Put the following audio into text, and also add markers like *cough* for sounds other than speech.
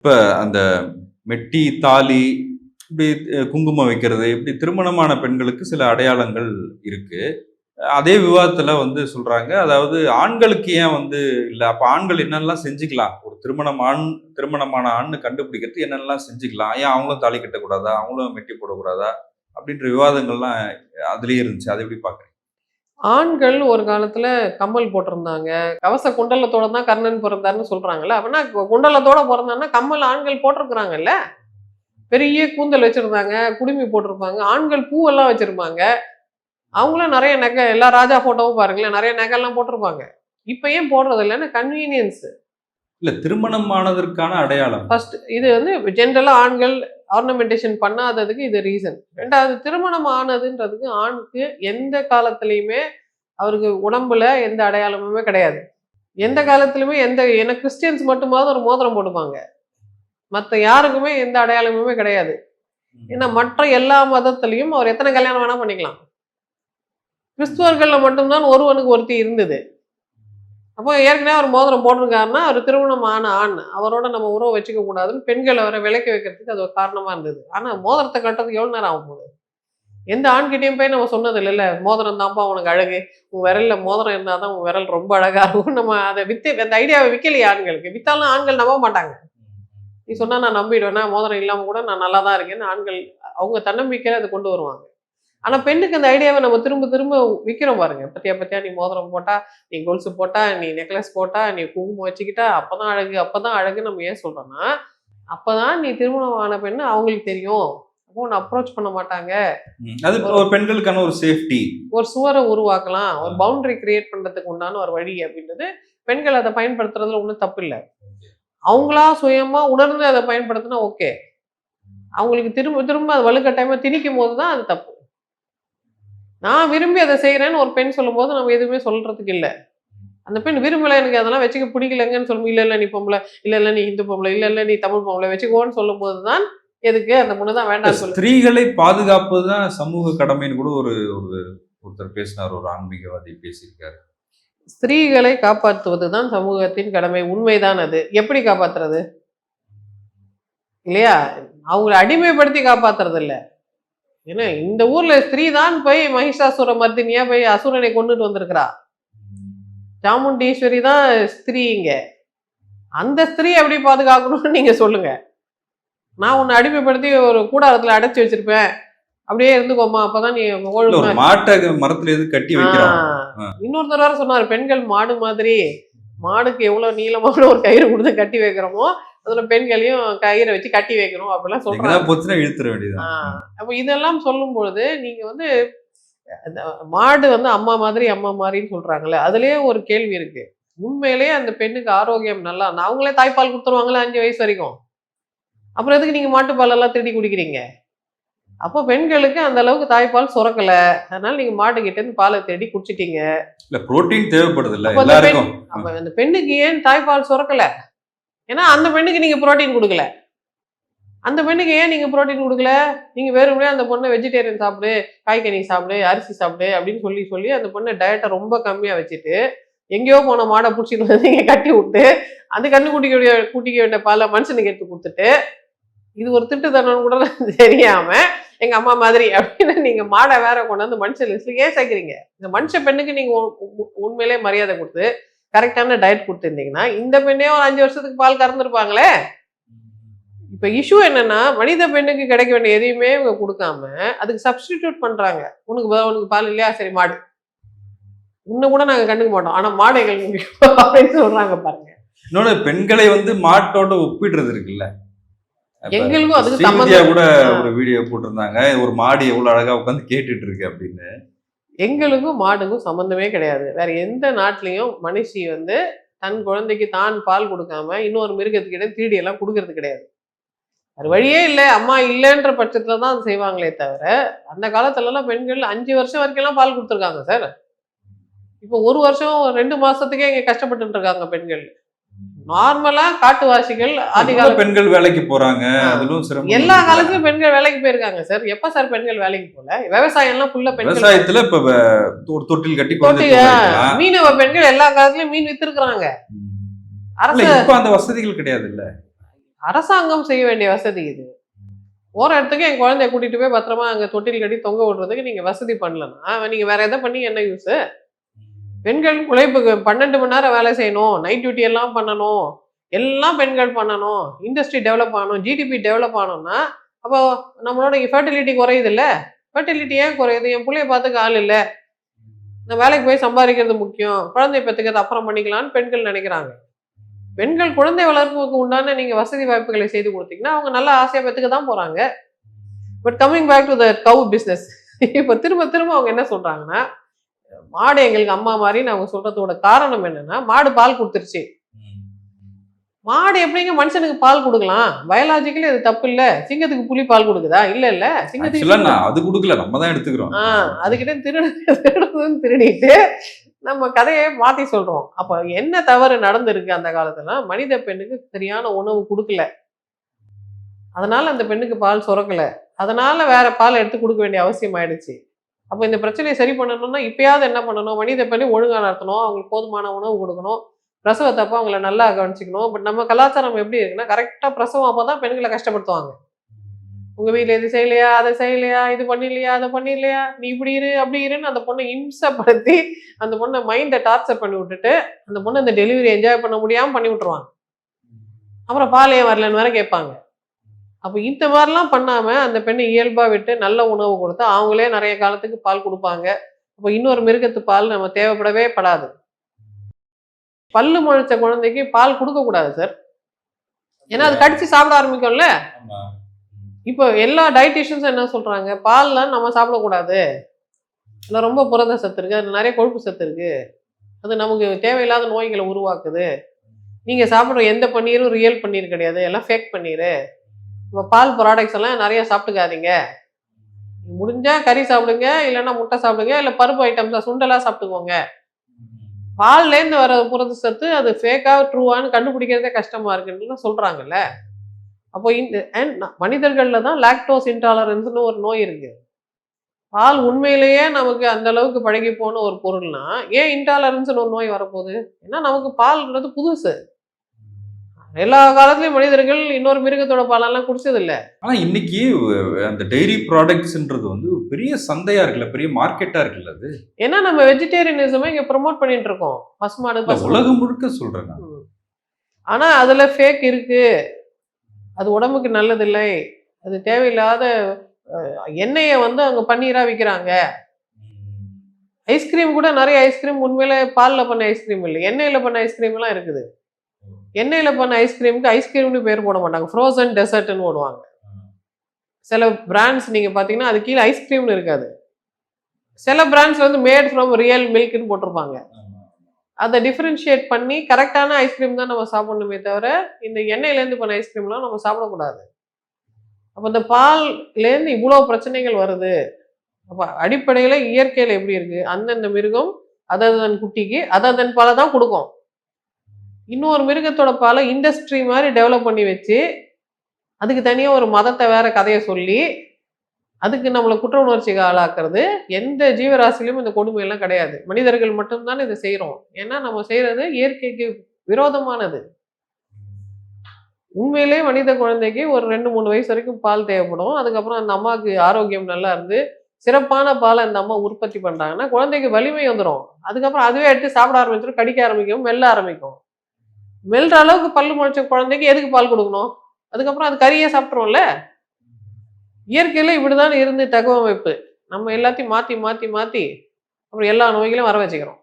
இப்போ அந்த மெட்டி தாலி இப்படி குங்குமம் வைக்கிறது இப்படி திருமணமான பெண்களுக்கு சில அடையாளங்கள் இருக்கு. அதே விவாதத்தில் வந்து சொல்றாங்க அதாவது ஆண்களுக்கு ஏன் வந்து இல்லை அப்போ ஆண்கள் என்னெல்லாம் செஞ்சுக்கலாம்? ஒரு திருமணம் ஆண் திருமணமான ஆண் கண்டுபிடிக்கிறது என்னெல்லாம் செஞ்சுக்கலாம்? ஏன் அவங்களும் தாலி கட்டக்கூடாதா? அவங்களும் மெட்டி போடக்கூடாதா? அப்படின்ற விவாதங்கள்லாம் அதுலேயே இருந்துச்சு. அதை எப்படி பார்க்குறேன் ஆண்கள் ஒரு காலத்துல கம்மல் போட்டிருந்தாங்க. கவச குண்டலத்தோட தான் கர்ணன் பிறந்தாருன்னு சொல்றாங்கல்ல. அப்படின்னா குண்டலத்தோட பிறந்தான்னா கம்மல் ஆண்கள் போட்டிருக்கிறாங்கல்ல. பெரிய கூந்தல் வச்சிருந்தாங்க குடுமி போட்டிருப்பாங்க ஆண்கள் பூவெல்லாம் வச்சிருப்பாங்க. அவங்களும் நிறைய நகை எல்லா ராஜா போட்டோவும் பாருங்களேன் நிறைய நகைலாம் போட்டிருப்பாங்க. இப்ப ஏன் போடுறது இல்லைன்னா கன்வீனியன்ஸ் இல்ல திருமணம் ஆனதற்கான அடையாளம். ஃபர்ஸ்ட் இது வந்து ஜென்ரலா ஆண்கள் ஆர்னமெண்டேஷன் பண்ணாததுக்கு இது ரீசன் ரெண்டாவது திருமணம் ஆனதுன்றதுக்கு ஆணுக்கு எந்த காலத்துலயுமே அவருக்கு உடம்புல எந்த அடையாளமுமே கிடையாது. எந்த காலத்திலுமே எந்த ஏன்னா கிறிஸ்டியன்ஸ் மட்டுமாவது ஒரு மோதிரம் போடுவாங்க. மற்ற யாருக்குமே எந்த அடையாளமுமே கிடையாது. ஏன்னா மற்ற எல்லா மதத்திலையும் அவர் எத்தனை கல்யாணம் வேணா பண்ணிக்கலாம். கிறிஸ்துவர்கள்ல மட்டும்தான் ஒருவனுக்கு ஒருத்தி இருந்தது. அப்போ ஏற்கனவே அவர் மோதிரம் போட்டிருக்காருன்னா அவர் திருமணம் ஆன ஆண். அவரோட நம்ம உறவு வச்சுக்க கூடாதுன்னு பெண்களை அவரை விலக்கி வைக்கிறதுக்கு அது ஒரு காரணமா இருந்தது. ஆனா மோதிரத்தை கட்டுறதுக்கு எவ்வளவு நேரம் ஆகும் போகுது எந்த ஆண்கிட்டயும் போய் நம்ம சொன்னது இல்லைல்ல மோதிரம் தான்ப்பா உனக்கு அழகு. உன் விரல்ல மோதிரம் இருந்தாதான் உன் விரல் ரொம்ப அழகா இருக்கும். நம்ம அதை வித்து அந்த ஐடியாவை விற்கலையே ஆண்களுக்கு. வித்தாலும் ஆண்கள் நம்ப மாட்டாங்க. நீ சொன்னா நான் நம்பிடுவேன்னா மோதிரம் இல்லாம கூட நான் நல்லா தான் இருக்கேன்னு ஆண்கள் அவங்க தன்னம்பிக்கையில அதை கொண்டு வருவாங்க. ஆனா பெண்ணுக்கு அந்த ஐடியாவை நம்ம திரும்ப திரும்ப விற்கிறோம் பாருங்க. பத்தியா பத்தியா நீ மோதிரம் போட்டா நீ கொலுசு போட்டா நீ நெக்லஸ் போட்டா நீ குங்குமம் வச்சுக்கிட்டா அப்பதான் அழகு அப்பதான் அழகு நம்ம ஏன் சொல்றோம்னா அப்பதான் நீ திருமணம் ஆன பெண்ணு அவங்களுக்கு தெரியும். அப்போ உன்னை அப்ரோச் பண்ண மாட்டாங்க. அது ஒரு பெண்களுக்கான ஒரு சேஃப்டி ஒரு சுவரை உருவாக்கலாம். ஒரு பவுண்டரி கிரியேட் பண்றதுக்கு உண்டான ஒரு வழி அப்படின்றது பெண்கள் அதை பயன்படுத்துறதுல ஒன்றும் தப்பு இல்லை. அவங்களா சுயமா உணர்ந்து அதை பயன்படுத்தினா ஓகே. அவங்களுக்கு திரும்ப திரும்ப அது வலுக்கட்டாயமா திணிக்கும் போது தான் அது தப்பு. நான் விரும்பி அதை செய்யறேன்னு ஒரு பெண் சொல்லும்போது நம்ம எதுவுமே சொல்றதுக்கு இல்லை. அந்த பெண் விரும்பல எனக்கு அதெல்லாம் வச்சுக்க பிடிக்கலங்கன்னு சொல்லும் இல்ல இல்ல நீ பொம்பளை இல்ல இல்ல நீ இந்து பொம்பளை இல்ல இல்ல நீ தமிழ் பொம்பளை வச்சுக்கோன்னு சொல்லும் போதுதான் எதுக்கு அந்த பொண்ணு தான் வேண்டாம் சொல்லு. ஸ்திரீகளை பாதுகாப்பது தான் சமூக கடமைன்னு கூட ஒரு ஒரு ஒருத்தர் பேசினார் ஒரு ஆன்மீகவாதி பேசியிருக்காரு. ஸ்திரீகளை காப்பாற்றுவது தான் சமூகத்தின் கடமை உண்மைதான் அது. எப்படி காப்பாத்துறது? இல்லையா? அவங்கள அடிமைப்படுத்தி காப்பாத்துறது இல்ல ஏன்னா இந்த ஊர்ல ஸ்திரீ தான் போய் மகிஷாசுர மர்தினியா போய் அசுரனை கொண்டுட்டு வந்திருக்கிறா. சாமுண்டீஸ்வரி தான் ஸ்திரீ இங்க. அந்த ஸ்திரீ எப்படி பாதுகாக்கணும்னு நீங்க சொல்லுங்க. நான் உன்னை அடிமைப்படுத்தி ஒரு கூடாரத்துல அடைச்சி வச்சிருப்பேன். அப்படியே இருந்துக்கோமா அப்பதான் நீ மாட்டை மரத்துல எது கட்டி வைக்கிறோம். இன்னொருத்தர் வேற சொன்னாரு பெண்கள் மாடு மாதிரி மாடுக்கு எவ்வளவு நீளமான ஒரு கயிறு கொடுத்து கட்டி வைக்கிறோமோ அதுல பெண்களையும் கயிறை வச்சு கட்டி வைக்கணும் அப்படிலாம் சொல்றாங்க. இழுத்துற வேண்டியதுதான். ஆ. அப்ப இதெல்லாம் சொல்லும் பொழுது நீங்க வந்து மாடு வந்து அம்மா மாதிரி அம்மா மாதிரின்னு சொல்றாங்கல்ல அதுலயே ஒரு கேள்வி இருக்கு. உண்மையிலேயே அந்த பெண்ணுக்கு ஆரோக்கியம் நல்லா அவங்களே தாய்ப்பால் கொடுத்துருவாங்களே அஞ்சு வயசு வரைக்கும். அப்புறம் எதுக்கு நீங்க மாட்டுப்பால் எல்லாம் திருடி குடிக்கிறீங்க? அப்போ பெண்களுக்கு அந்த அளவுக்கு தாய்ப்பால் சுரக்கல. அதனால நீங்க மாட்டுக்கிட்ட இருந்து பாலை தேடி குடிச்சிட்டீங்க. இல்ல புரோட்டீன் தேவைப்படுது இல்ல அப்ப அந்த பெண்ணுக்கு ஏன் தாய்ப்பால் சுரக்கல? ஏன்னா அந்த பெண்ணுக்கு நீங்க புரோட்டீன் கொடுக்கல. அந்த பெண்ணுக்கு ஏன் நீங்க புரோட்டீன் கொடுக்கல? நீங்க வெறுமனே அந்த பொண்ணை வெஜிடேரியன் சாப்பிடு காய்கறி சாப்பிடு அரிசி சாப்பிடு அப்படின்னு சொல்லி சொல்லி அந்த பொண்ணை டயட்டை ரொம்ப கம்மியா வச்சுட்டு எங்கேயோ போன மாடை பிடிச்சிட்டு வந்து நீங்கள் கட்டி விட்டு அந்த கண்ணு குட்டிக்க கூட்டிக்க வேண்டிய பாலை மனுஷனுக்கு எடுத்து கொடுத்துட்டு இது ஒரு திட்டுத்தனம் கூட *laughs* தெரியாம எங்க அம்மா மாதிரி அப்படின்னு நீங்க மாடை வேற கொண்டு வந்து மனுஷன் லிஸ்ட்ல ஏன் சேர்க்குறீங்க? இந்த மனுஷ பெண்ணுக்கு நீங்க உ- உ- உண்மையிலே மரியாதை கொடுத்து கரெக்டான டயட் கொடுத்துருந்தீங்கன்னா இந்த பெண்ணே ஒரு அஞ்சு வருஷத்துக்கு பால் கறந்துருப்பாங்களே? இப்ப இஷ்யூ என்னன்னா மனித பெண்ணுக்கு கிடைக்க வேண்டிய எதையுமே இவங்க கொடுக்காம அதுக்கு சப்ஸ்டிடியூட் பண்றாங்க. உனக்கு உனக்கு பால் இல்லையா? சரி மாடு. இன்னும் கூட நாங்க கண்டுக்க மாட்டோம். ஆனா மாடு எங்களுக்கு முக்கியம் அப்படின்னு சொல்றாங்க பாருங்க. இன்னொன்னு பெண்களை வந்து மாட்டோட ஒப்பிடுறது இருக்குல்ல. எங்களுக்கும் அதுக்கு கூட. ஒரு வீடியோ போட்டிருந்தாங்க. ஒரு மாடு எவ்வளவு அழகா உட்காந்து கேட்டுட்டு இருக்கு அப்படின்னு. எங்களுக்கும் மாடுக்கும் சம்மந்தமே கிடையாது. வேற எந்த நாட்டிலையும் மனுஷி வந்து தன் குழந்தைக்கு தான் பால் கொடுக்காம இன்னொரு மிருகத்துக்கிட்ட திருடி எல்லாம் கொடுக்கறது கிடையாது. அது வழியே இல்லை. அம்மா இல்லைன்ற பட்சத்தில் தான் அது செய்வாங்களே தவிர அந்த காலத்துலலாம் பெண்கள் அஞ்சு வருஷம் வரைக்கும்லாம் பால் கொடுத்துருக்காங்க சார். இப்போ ஒரு வருஷம் ரெண்டு மாசத்துக்கே இங்கே கஷ்டப்பட்டு இருக்காங்க பெண்கள். நார்மலா காட்டுவாசிகள் ஆதி இப்ப கால பெண்கள் வேலைக்கு போறாங்க. அதிலும் எல்லா. காலத்துலயும் பெண்கள் வேலைக்கு போயிருக்காங்க சார். எப்ப சார் பெண்கள் வேலைக்கு போல? விவசாயம் எல்லாம் ஃபுல்லா பெண்கள் விவசாயத்துல இப்ப ஒரு தொட்டில் கட்டி வைக்கலாம். மீனவ பெண்கள் எல்லா காலத்துலயும் மீன் வித்திருக்கிறாங்க. அரசு அந்த வசதிகள் கிடையாது இல்ல அரசாங்கம் செய்ய வேண்டிய வசதி இது. போற இடத்துக்கு என் குழந்தைய கூட்டிட்டு போய் பத்திரமா அங்க தொட்டில் கட்டி தொங்க விடுறதுக்கு நீங்க வசதி பண்ணலன்னா நீங்க வேற எதை பண்ணி என்ன யூஸ் பெண்கள் உழைப்புக்கு பன்னெண்டு மணி நேரம் வேலை செய்யணும் நைட் டியூட்டி எல்லாம் பண்ணணும் எல்லாம் பெண்கள் பண்ணணும் இண்டஸ்ட்ரி டெவலப் ஆகணும் ஜிடிபி டெவலப் ஆகணும்னா அப்போ நம்மளோட ஃபர்டிலிட்டி குறையுது இல்லை ஃபர்டிலிட்டி ஏன் குறையுது? என் பிள்ளைய பார்த்துக்க ஆள் இல்லை. நான் வேலைக்கு போய் சம்பாதிக்கிறது முக்கியம். குழந்தை பெற்றுக்கிறது அப்புறம் பண்ணிக்கலாம்னு பெண்கள் நினைக்கிறாங்க. பெண்கள் குழந்தை வளர்ப்புக்கு உண்டான நீங்கள் வசதி வாய்ப்புகளை செய்து கொடுத்தீங்கன்னா அவங்க நல்ல ஆசையாக பெற்றுக்க தான் போகிறாங்க but coming back to the Kaur business இப்போ திரும்ப திரும்ப அவங்க என்ன சொல்கிறாங்கன்னா மாடு எங்களுக்கு அம்மா மாதிரின்னு அவங்க சொல்றதோட காரணம் என்னன்னா மாடு பால் கொடுத்துருச்சு. மாடு எப்படிங்க மனுஷனுக்கு பால் கொடுக்கலாம்? பயாலாஜிக்கலி அது தப்பு இல்ல சிங்கத்துக்கு புலி பால் கொடுக்குதா? இல்ல இல்ல. சிங்கத்துக்கு அது கொடுக்கல. நம்ம தான் எடுத்துக்கிறோம். ஆஹ் அதுகிட்ட திருடு திருடுறதுன்னு திருடிட்டு நம்ம கதையை மாத்தி சொல்றோம். அப்ப என்ன தவறு நடந்திருக்கு அந்த காலத்துல? மனித பெண்ணுக்கு சரியான உணவு கொடுக்கல. அதனால அந்த பெண்ணுக்கு பால் சுரக்கல. அதனால வேற பால் எடுத்து கொடுக்க வேண்டிய அவசியம் ஆயிடுச்சு. அப்போ இந்த பிரச்சனையை சரி பண்ணணும்னா இப்பயாவது என்ன பண்ணணும்? மனித பண்ணி ஒழுங்காக நடத்தணும். அவங்களுக்கு போதுமான உணவு கொடுக்கணும். பிரசவத்தப்போ அவங்கள நல்லா கவனிச்சிக்கணும். பட் நம்ம கலாச்சாரம் எப்படி இருக்குன்னா கரெக்டாக பிரசவம் அப்போ தான் பெண்களை கஷ்டப்படுத்துவாங்க. உங்கள் வீட்டில் இது செய்யலையா அதை செய்யலையா இது பண்ணிலையா அதை பண்ணிடலையா நீ இப்படி இரு அப்படி இருன்னு அந்த பொண்ணை இம்சப்படுத்தி அந்த பொண்ணை மைண்டை டார்ச்சர் பண்ணி விட்டுட்டு அந்த பொண்ணு அந்த டெலிவரி என்ஜாய் பண்ண முடியாமல் பண்ணி விட்டுருவாங்க. அப்புறம் பாலையே வரலன்னு வேற கேட்பாங்க. அப்போ இந்த மாதிரிலாம் பண்ணாம அந்த பெண்ணை இயல்பா விட்டு நல்ல உணவு கொடுத்தா அவங்களே நிறைய காலத்துக்கு பால் கொடுப்பாங்க. அப்போ இன்னொரு மிருகத்து பால் நம்ம தேவைப்படவே படாது. பல்லு முளைச்ச குழந்தைக்கு பால் கொடுக்க கூடாது சார் ஏன்னா அது கடிச்சு சாப்பிட ஆரம்பிக்கும்ல. இப்போ எல்லா டயட்டிஷியன்ஸும் என்ன சொல்றாங்க? பால்லாம் நம்ம சாப்பிடக்கூடாது. அதில் ரொம்ப புரத சத்து இருக்கு. அதில் நிறைய கொழுப்பு சத்து இருக்கு. அது நமக்கு தேவையில்லாத நோய்களை உருவாக்குது. நீங்க சாப்பிட்ற எந்த பன்னீரும் ரியல் பன்னீர் கிடையாது. எல்லாம் ஃபேக் பன்னீர். இப்போ பால் ப்ராடக்ட்ஸ் எல்லாம் நிறைய சாப்பிட்டுக்காதீங்க. முடிஞ்சா கறி சாப்பிடுங்க இல்லைன்னா முட்டை சாப்பிடுங்க இல்லை பருப்பு ஐட்டம்ஸா சுண்டெல்லாம் சாப்பிட்டுக்கோங்க. பால்லேருந்து வர புரத சத்து அது ஃபேக்கா ட்ரூவான்னு கண்டுபிடிக்கிறதே கஷ்டமா இருக்குன்னு சொல்றாங்கல்ல. அப்போ இந்த அண்ட் மனிதர்கள்ல தான் லாக்டோஸ் இன்டாலரன்ஸ்னு ஒரு நோய் இருக்கு. பால் உண்மையிலேயே நமக்கு அந்த அளவுக்கு பழகி போன ஒரு பொருள்னா ஏன் இன்டாலரன்ஸ்னு ஒரு நோய் வரப்போகுது? ஏன்னா நமக்கு பால்ன்றது புதுசு. எல்லா காலத்துலயும் மனிதர்கள் இன்னொரு மிருகத்தோட பாலெல்லாம் குடிச்சது இல்ல ஆனா இன்னைக்கு அந்த டைரி ப்ராடக்ட்ஸ்ன்றது வந்து பெரிய சந்தையா இருக்குல்ல பெரிய மார்க்கெட்டா இருக்குல்ல அது? ஏன்னா நம்ம வெஜிடேரியனிசமே இங்க ப்ரொமோட் பண்ணிட்டு இருக்கோம். பசுமாடு உலகம் முழுக்க சொல்றேன். ஆனா அதுல ஃபேக் இருக்கு. அது உடம்புக்கு நல்லதில்லை. அது தேவையில்லாத எண்ணெயை வந்து அவங்க பன்னீரா விற்கிறாங்க ஐஸ்கிரீம் கூட நிறைய ஐஸ்கிரீம் உண்மையில பால்ல பண்ண ஐஸ்கிரீம் இல்லை. எண்ணெயில பண்ண ஐஸ்கிரீம் எல்லாம் இருக்குது. எண்ணெயில் பண்ண ஐஸ்கிரீமுக்கு ஐஸ்கிரீம்னு பேர் போட மாட்டாங்க. ஃப்ரோசன் டெசர்ட்னு போடுவாங்க. சில பிராண்ட்ஸ் நீங்கள் பார்த்தீங்கன்னா அது கீழே ஐஸ்கிரீம்னு இருக்காது. சில பிராண்ட்ஸ் வந்து மேட் ஃப்ரம் ரியல் மில்க்னு போட்டிருப்பாங்க. அதை டிஃப்ரென்ஷியேட் பண்ணி கரெக்டான ஐஸ்கிரீம் தான் நம்ம சாப்பிடணுமே தவிர இந்த எண்ணெயிலேருந்து பண்ண ஐஸ்கிரீம்லாம் நம்ம சாப்பிடக்கூடாது. அப்போ இந்த பால்லேருந்து இவ்வளோ பிரச்சனைகள் வருது. அப்போ அடிப்படையில் இயற்கையில் எப்படி இருக்குது அந்தந்த மிருகம் அததன் குட்டிக்கு அததன் பாலை தான் கொடுக்கும். இன்னொரு மிருகத்தோட பாலை இண்டஸ்ட்ரி மாதிரி டெவலப் பண்ணி வச்சு அதுக்கு தனியாக ஒரு மதத்தை வேற கதையை சொல்லி அதுக்கு நம்மளை குற்ற உணர்ச்சிக்கு ஆளாக்குறது எந்த ஜீவராசிலையும் இந்த கொடுமையெல்லாம் கிடையாது. மனிதர்கள் மட்டும்தான் இதை செய்கிறோம் ஏன்னா நம்ம செய்கிறது இயற்கைக்கு விரோதமானது. உண்மையிலே மனித குழந்தைக்கு ஒரு ரெண்டு மூணு வயசு வரைக்கும் பால் தேவைப்படும். அதுக்கப்புறம் அந்த அம்மாவுக்கு ஆரோக்கியம் நல்லா இருந்து சிறப்பான பாலை அந்த அம்மா உற்பத்தி பண்ணுறாங்கன்னா குழந்தைக்கு வலிமை வந்துடும் அதுக்கப்புறம் அதுவே எடுத்து சாப்பிட ஆரம்பிச்சிடும் கடிக்க ஆரம்பிக்கும் மெல்ல ஆரம்பிக்கும். மெல்ற அளவுக்கு பல்லு முளைச்ச குழந்தைக்கு எதுக்கு பால் கொடுக்கணும்? அதுக்கப்புறம் அது கறியே சாப்பிட்ருவோம்ல இயற்கையில் இப்படிதான் இருந்து தகவமைப்பு. நம்ம எல்லாத்தையும் மாற்றி மாற்றி மாற்றி அப்புறம் எல்லா நோய்களையும் வர வச்சுக்கிறோம்.